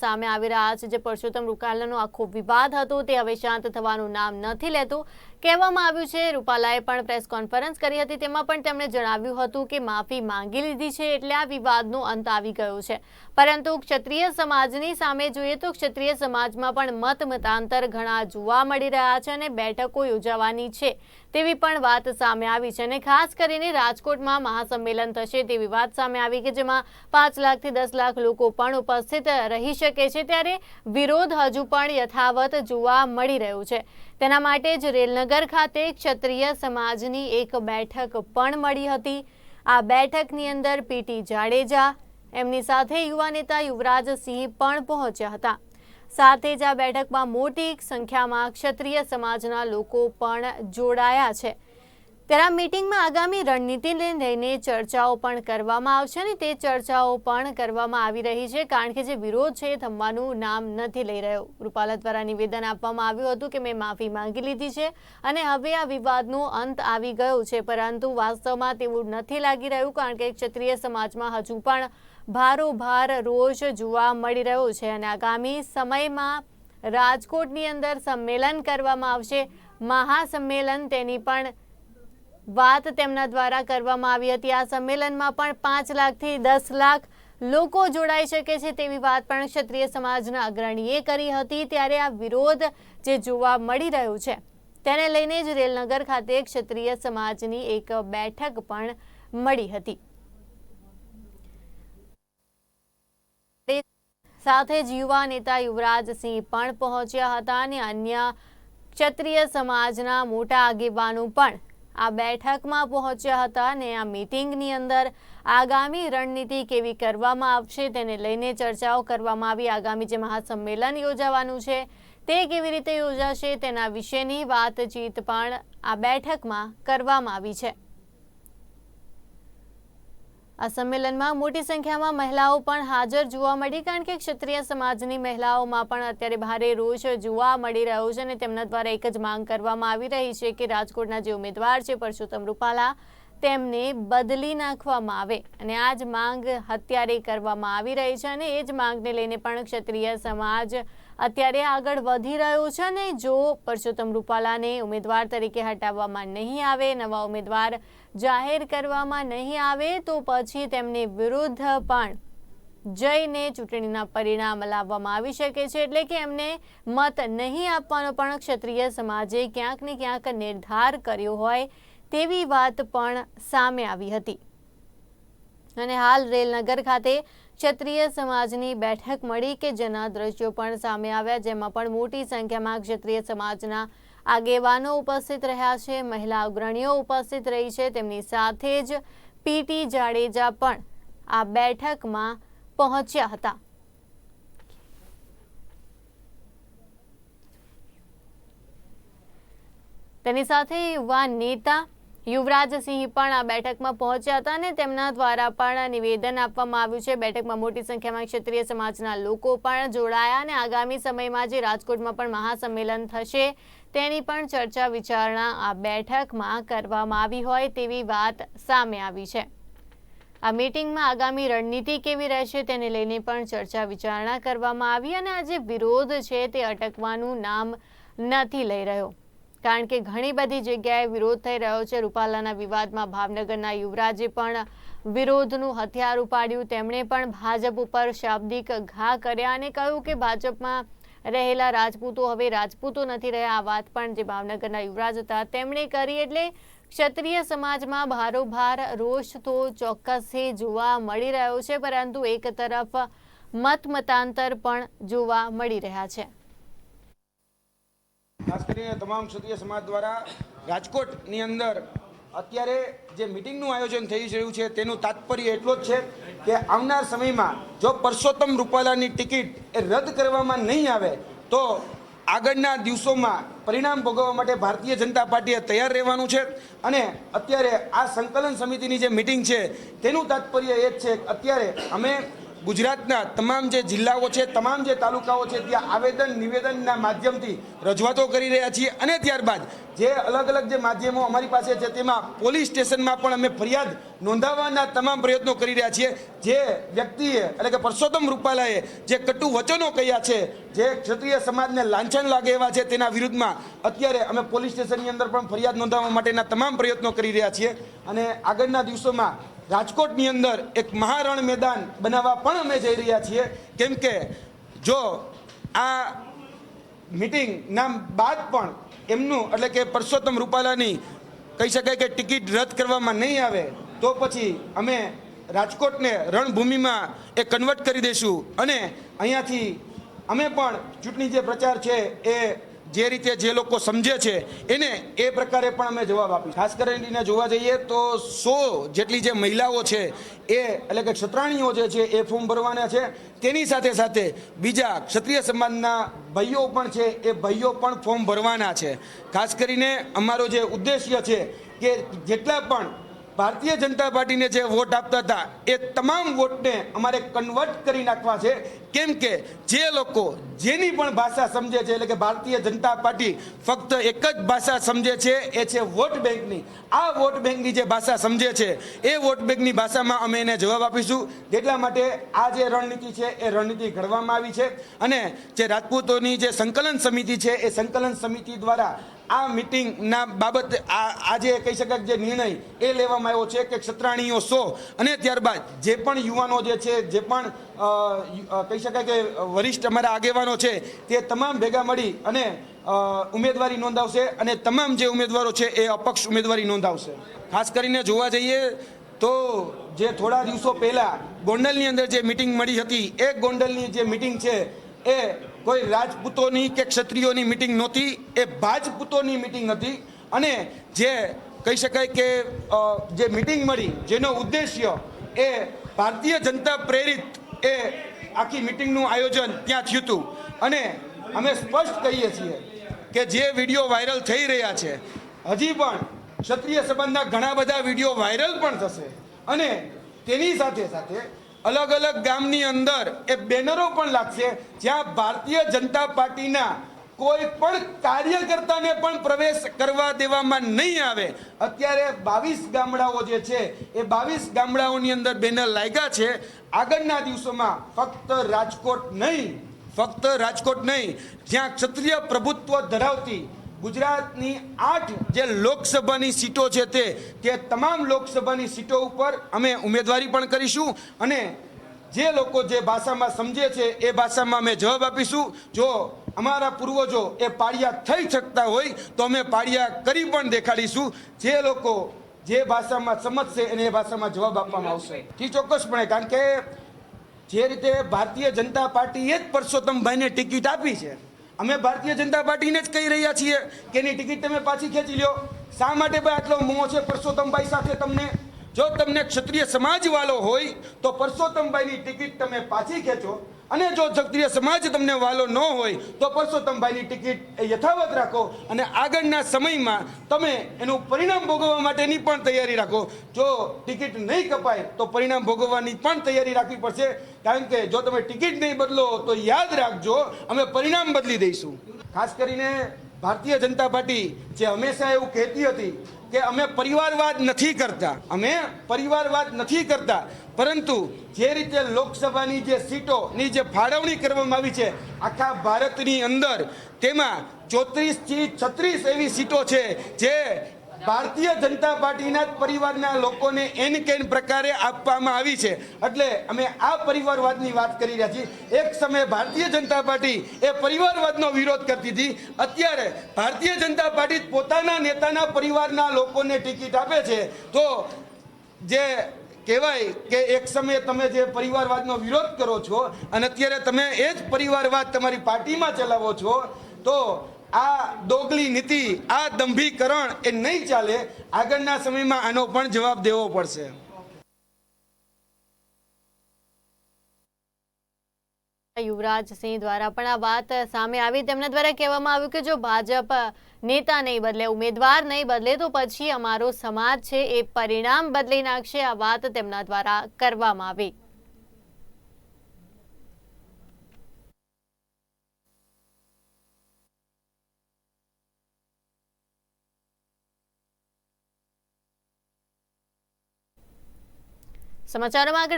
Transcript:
સામે આવી રહ્યા છે. જે પરસોત્તમ રૂકાલાનો આખો વિવાદ હતો તે હવે શાંત થવાનું નામ નથી લેતું. કહેવામાં આવ્યું છે, રૂપાલાએ પણ પ્રેસ કોન્ફરન્સ કરી હતી. તેમાં પણ તેમણે જણાવ્યું હતું કે માફી માંગી લીધી છે એટલે આ વિવાદનો અંત આવી ગયો છે. પરંતુ ક્ષત્રિય સમાજની સામે જોઈએ તો ક્ષત્રિય સમાજમાં પણ મત મતાંતર ઘણા જોવા મળી રહ્યા છે અને બેઠકો યોજાવાની છે તેવી પણ વાત સામે આવી છે અને ખાસ કરીને રાજકોટમાં મહાસંમેલન થશે તેવી વાત સામે આવી કે જેમાં પાંચ લાખથી દસ લાખ લોકો પણ ઉપસ્થિત રહી શકે છે. ત્યારે વિરોધ હજુ પણ યથાવત જોવા મળી રહ્યું છે. તેના માટે જ રેલનગર ખાતે ક્ષત્રિય સમાજની એક બેઠક પણ મળી હતી. આ બેઠકની અંદર પીટી જાડેજા, એમની સાથે યુવા નેતા યુવરાજસિંહ પણ પહોંચ્યા હતા. સાથે જ આ બેઠકમાં મોટી સંખ્યામાં ક્ષત્રિય સમાજના લોકો પણ જોડાયા છે. ત્યારે આ મિટિંગમાં આગામી રણનીતિને લઈને ચર્ચાઓ પણ કરવામાં આવશે અને તે ચર્ચાઓ પણ કરવામાં આવી રહી છે. કારણ કે જે વિરોધ છે એ થમવાનું નામ નથી લઈ રહ્યો. રૂપાલા દ્વારા નિવેદન આપવામાં આવ્યું હતું કે મેં માફી માંગી લીધી છે અને હવે આ વિવાદનો અંત આવી ગયો છે. પરંતુ વાસ્તવમાં તેવું નથી લાગી રહ્યું કારણ કે ક્ષત્રિય સમાજમાં હજુ પણ ભારોભાર રોષ જોવા મળી રહ્યો છે અને આગામી સમયમાં રાજકોટની અંદર સંમેલન કરવામાં આવશે. મહાસંમેલન તેની પણ વાત તેમના દ્વારા કરવામાં આવી હતી. આ સંમેલનમાં પણ પાંચ લાખથી દસ લાખ લોકો જોડાઈ શકે છે તેવી વાત પણ ક્ષત્રિય સમાજના અગ્રણીએ કરી હતી. ત્યારે આ વિરોધ જે જોવા મળી રહ્યું છે, તેને લઈને જ રેલનગર ખાતે ક્ષત્રિય સમાજની એક બેઠક પણ મળી હતી. સાથે જ યુવા નેતા યુવરાજસિંહ પણ પહોંચ્યા હતા અને અન્ય ક્ષત્રિય સમાજના મોટા આગેવાનો પણ આ બેઠકમાં પહોંચ્યા હતા અને આ મિટિંગની અંદર આગામી રણનીતિ કેવી કરવામાં આવશે તેને લઈને ચર્ચાઓ કરવામાં આવી. આગામી જે મહાસંમેલન યોજાવાનું છે તે કેવી રીતે યોજાશે તેના વિશેની વાતચીત પણ આ બેઠકમાં કરવામાં આવી છે. આ સંમેલનમાં મોટી સંખ્યામાં મહિલાઓ પણ હાજર જોવા મળી, કારણ કે ક્ષત્રિય સમાજની મહિલાઓમાં પણ અત્યારે ભારે રોષ જોવા મળી રહ્યો છે અને તેમના દ્વારા એક જ માંગ કરવામાં આવી રહી છે કે રાજકોટના જે ઉમેદવાર છે, પરસોત્તમ રૂપાલા તેમને બદલી નાખવામાં આવે અને આ જ માંગ અત્યારે કરવામાં આવી રહી છે અને એ જ માંગને લઈને પણ ક્ષત્રિય સમાજ અત્યારે આગળ વધી રહ્યો છે અને જો પરસોત્તમ રૂપાલાને ઉમેદવાર તરીકે હટાવવામાં નહીં આવે, નવા ઉમેદવાર જાહેર કરવામાં નહીં આવે, તો પછી તેમની વિરુદ્ધ પણ જઈને ચૂંટણીના પરિણામ લાવવામાં આવી શકે છે. એટલે કે એમને મત નહીં આપવાનો પણ ક્ષત્રિય સમાજે ક્યાંક ને ક્યાંક નિર્ધાર કર્યો હોય તેવી વાત પણ સામે આવી હતી. અને હાલ રેલનગર ખાતે ક્ષત્રિય સમાજની બેઠક મળી કે જેના દ્રશ્યો પણ સામે આવ્યા, જેમાં પણ મોટી સંખ્યામાં ક્ષત્રિય સમાજના આગેવાનો ઉપસ્થિત રહ્યા છે, મહિલા અગ્રણીઓ ઉપસ્થિત રહી છે, તેમની સાથે જ પીટી જાડેજા પણ આ બેઠકમાં પહોંચ્યા હતા. તેની સાથે યુવા નેતા યુવરાજસિંહ પણ આ બેઠકમાં પહોંચ્યા હતા અને તેમના દ્વારા પણ નિવેદન આપવામાં આવ્યું છે. બેઠકમાં મોટી સંખ્યામાં ક્ષત્રિય સમાજના લોકો પણ જોડાયા અને આગામી સમયમાં જે રાજકોટમાં પણ મહાસંમેલન થશે તેની પણ ચર્ચા વિચારણા આ બેઠકમાં કરવામાં આવી હોય તેવી વાત સામે આવી છે. આ મીટિંગમાં આગામી રણનીતિ કેવી રહેશે તેને લઈને પણ ચર્ચા વિચારણા કરવામાં આવી અને આ જે વિરોધ છે તે અટકવાનું નામ નથી લઈ રહ્યો. કારણ કે ઘણી બધી જગ્યાએ વિરોધ થઈ રહ્યો છે. રૂપાલાના વિવાદમાં ભાવનગરના યુવરાજે પણ વિરોધનું હથિયાર ઉપાડ્યું. તેમણે પણ ભાજપ ઉપર શાબ્દિક ઘા કર્યા અને કહ્યું કે ભાજપમાં રહેલા રાજપૂતો હવે રાજપૂતો નથી રહ્યા. આ વાત પણ જે ભાવનગરના યુવરાજ હતા તેમણે કરી એટલે ક્ષત્રિય સમાજમાં ભારોભાર રોષ તો ચોક્કસથી જોવા મળી રહ્યો છે, પરંતુ એક તરફ મત મતાંતર પણ જોવા મળી રહ્યા છે. ખાસ કરીને તમામ ક્ષત્રિય સમાજ દ્વારા રાજકોટની અંદર અત્યારે જે મિટિંગનું આયોજન થઈ રહ્યું છે, તેનું તાત્પર્ય એટલો જ છે કે આવનાર સમયમાં જો પરસોત્તમ રૂપાલાની ટિકિટ એ રદ કરવામાં નહીં આવે, તો આગળના દિવસોમાં પરિણામ ભોગવવા માટે ભારતીય જનતા પાર્ટીએ તૈયાર રહેવાનું છે. અને અત્યારે આ સંકલન સમિતિની જે મિટિંગ છે, તેનું તાત્પર્ય એ જ છે અત્યારે અમે ગુજરાતના તમામ જે જિલ્લાઓ છે, તમામ જે તાલુકાઓ છે, ત્યાં આવેદન નિવેદનના માધ્યમથી રજૂઆતો કરી રહ્યા છીએ અને ત્યારબાદ જે અલગ અલગ જે માધ્યમો અમારી પાસે છે, તેમાં પોલીસ સ્ટેશનમાં પણ અમે ફરિયાદ નોંધાવવાના તમામ પ્રયત્નો કરી રહ્યા છીએ. જે વ્યક્તિએ એટલે કે પરસોત્તમ રૂપાલાએ જે કટુ વચનો કહ્યા છે, જે ક્ષત્રિય સમાજને લાંછન લાગે એવા છે, તેના વિરુદ્ધમાં અત્યારે અમે પોલીસ સ્ટેશનની અંદર પણ ફરિયાદ નોંધાવવા માટેના તમામ પ્રયત્નો કરી રહ્યા છીએ. અને આગળના દિવસોમાં રાજકોટની અંદર એક મહારણ મેદાન બનાવવા પણ અમે જઈ રહ્યા છીએ. કેમ કે જો આ મિટિંગ નામ બાદ પણ એમનું એટલે કે પરસોત્તમ રૂપાલાની કહી શકાય કે ટિકિટ રદ કરવામાં નહીં આવે, તો પછી અમે રાજકોટને રણભૂમિમાં એ કન્વર્ટ કરી દઈશું અને અહીંયાથી અમે પણ ચૂંટણી જે પ્રચાર છે એ જે રીતે જે લોકો સમજે છે, એને એ પ્રકારે પણ અમે જવાબ આપી ખાસ કરીને જોવા જઈએ તો સો જેટલી જે મહિલાઓ છે, એ એટલે કે ક્ષત્રાણીઓ જે છે, એ ફોર્મ ભરવાના છે. તેની સાથે સાથે બીજા ક્ષત્રિય સમાજના ભાઈઓ પણ છે, એ ભાઈઓ પણ ફોર્મ ભરવાના છે. ખાસ કરીને અમારો જે ઉદ્દેશ્ય છે કે જેટલા પણ ભારતીય જનતા પાર્ટીને જે વોટ આપતા હતા, એ તમામ વોટને અમારે કન્વર્ટ કરી નાખવા છે. કેમ કે જે લોકો જેની પણ ભાષા સમજે છે, એટલે કે ભારતીય જનતા પાર્ટી ફક્ત એક જ ભાષા સમજે છે, એ છે વોટ બેંકની. આ વોટ બેંકની જે ભાષા સમજે છે, એ વોટ બેંકની ભાષામાં અમે એને જવાબ આપીશું. એટલા માટે આ જે રણનીતિ છે, એ રણનીતિ ઘડવામાં આવી છે. અને જે રાજપૂતોની જે સંકલન સમિતિ છે, એ સંકલન સમિતિ દ્વારા આ મિટિંગના બાબત આ આજે કહી શકાય જે નિર્ણય એ લેવામાં આવ્યો છે કે ક્ષત્રાણીઓ સો. અને ત્યારબાદ જે પણ યુવાનો જે છે, જે પણ કહી શકાય કે વરિષ્ઠ અમારા આગેવાનો છે, તે તમામ ભેગા મળી અને ઉમેદવારી નોંધાવશે અને તમામ જે ઉમેદવારો છે એ અપક્ષ ઉમેદવારી નોંધાવશે. ખાસ કરીને જોવા જઈએ તો જે થોડા દિવસો પહેલા ગોંડલની અંદર જે મિટિંગ મળી હતી, એ ગોંડલની જે મિટિંગ છે, એ કોઈ રાજપૂતોની કે ક્ષત્રિયોની મિટિંગ નહોતી. એ ભાજપૂતોની મિટિંગ હતી. અને જે કહી શકાય કે જે મિટિંગ મળી, જેનો ઉદ્દેશ્ય એ ભારતીય જનતા પ્રેરિત એ આખી મિટિંગનું આયોજન ત્યાં થયું હતું. અને અમે સ્પષ્ટ કહીએ છીએ કે જે વીડિયો વાયરલ થઈ રહ્યા છે, હજી પણ ક્ષત્રિય સંબંધના ઘણા બધા વીડિયો વાયરલ પણ થશે. અને તેની સાથે સાથે અલગ અલગ ગામની અંદર એ બેનરો પણ લાગશે જ્યાં ભારતીય જનતા પાર્ટીના કોઈ પણ કાર્યકર્તાને પણ પ્રવેશ કરવા દેવામાં નહીં આવે. અત્યારે બાવીસ ગામડાઓ જે છે, એ બાવીસ ગામડાઓની અંદર બેનર લાગ્યા છે. આગળના દિવસોમાં ફક્ત રાજકોટ નહીં, ફક્ત રાજકોટ નહીં, જ્યાં ક્ષત્રિય પ્રભુત્વ ધરાવતી ગુજરાતની આઠ જે લોકસભાની સીટો છે તે તે તમામ લોકસભાની સીટો ઉપર અમે ઉમેદવારી પણ કરીશું અને જે લોકો જે ભાષામાં સમજે છે એ ભાષામાં અમે જવાબ આપીશું. જો અમારા પૂર્વજો એ પાળિયા થઈ શકતા હોય તો અમે પાળિયા કરી પણ દેખાડીશું. જે લોકો જે ભાષામાં સમજશે એને એ ભાષામાં જવાબ આપવામાં આવશે. જી ચોક્કસપણે, કારણ કે જે રીતે ભારતીય જનતા પાર્ટીએ જ પરસોત્તમભાઈને ટિકિટ આપી છે. અમે ભારતીય જનતા પાર્ટીને જ કહી રહ્યા છીએ કે એની ટિકિટ તમે પાછી ખેંચી લ્યો. શા માટે ભાઈ આટલો મોહ છે? પરસોત્તમભાઈ સાથે તમને, જો તમને ક્ષત્રિય સમાજવાળો હોય, તો પરસોત્તમભાઈની ટિકિટ તમે પાછી ખેંચો. અને જો ક્ષત્રિય સમાજ તમને વાલો ન હોય, તો પરસોત્તમભાઈની ટિકિટ યથાવત રાખો અને આગળના સમયમાં તમે એનું પરિણામ ભોગવવા માટેની પણ તૈયારી રાખો. જો ટિકિટ નહીં કપાય, તો પરિણામ ભોગવવાની પણ તૈયારી રાખવી પડશે. કારણ કે જો તમે ટિકિટ નહીં બદલો, તો યાદ રાખજો, અમે પરિણામ બદલી દઈશું. ખાસ કરીને ભારતીય જનતા પાર્ટી જે હંમેશા એવું કહેતી હતી કે અમે પરિવારવાદ નથી કરતા, અમે પરિવારવાદ નથી કરતા, પરંતુ જે રીતે લોકસભાની જે સીટોની જે ફાળવણી કરવામાં આવી છે, આખા ભારતની અંદર તેમાં ચોત્રીસથી છત્રીસ એવી સીટો છે જે ભારતીય જનતા પાર્ટીના પરિવારના લોકોને એન કેન પ્રકારે આપવામાં આવી છે. એટલે અમે આ પરિવારવાદની વાત કરી રહ્યા છીએ. એક સમયે ભારતીય જનતા પાર્ટી એ પરિવારવાદનો વિરોધ કરતી હતી. અત્યારે ભારતીય જનતા પાર્ટી પોતાના નેતાના પરિવારના લોકોને ટિકિટ આપે છે. તો જે કહેવાય કે એક સમયે તમે જે પરિવારવાદનો વિરોધ કરો છો અને અત્યારે તમે એ જ પરિવારવાદ તમારી પાર્ટીમાં ચલાવો છો, તો આ દોગલી નીતિ, આ દંભીકરણ એ નહીં ચાલે, આગળના સમયમાં આનો પણ જવાબ દેવો પડશે. યુવરાજસિંહ દ્વારા પણ આ વાત સામે આવી. તેમના દ્વારા કહેવામાં આવ્યું કે જો ભાજપ નેતા નહીં બદલે, ઉમેદવાર નહીં બદલે, તો પછી અમારો સમાજ છે એ પરિણામ બદલી નાખશે. આ વાત તેમના દ્વારા કરવામાં આવી. સમાચારોમાં આગળ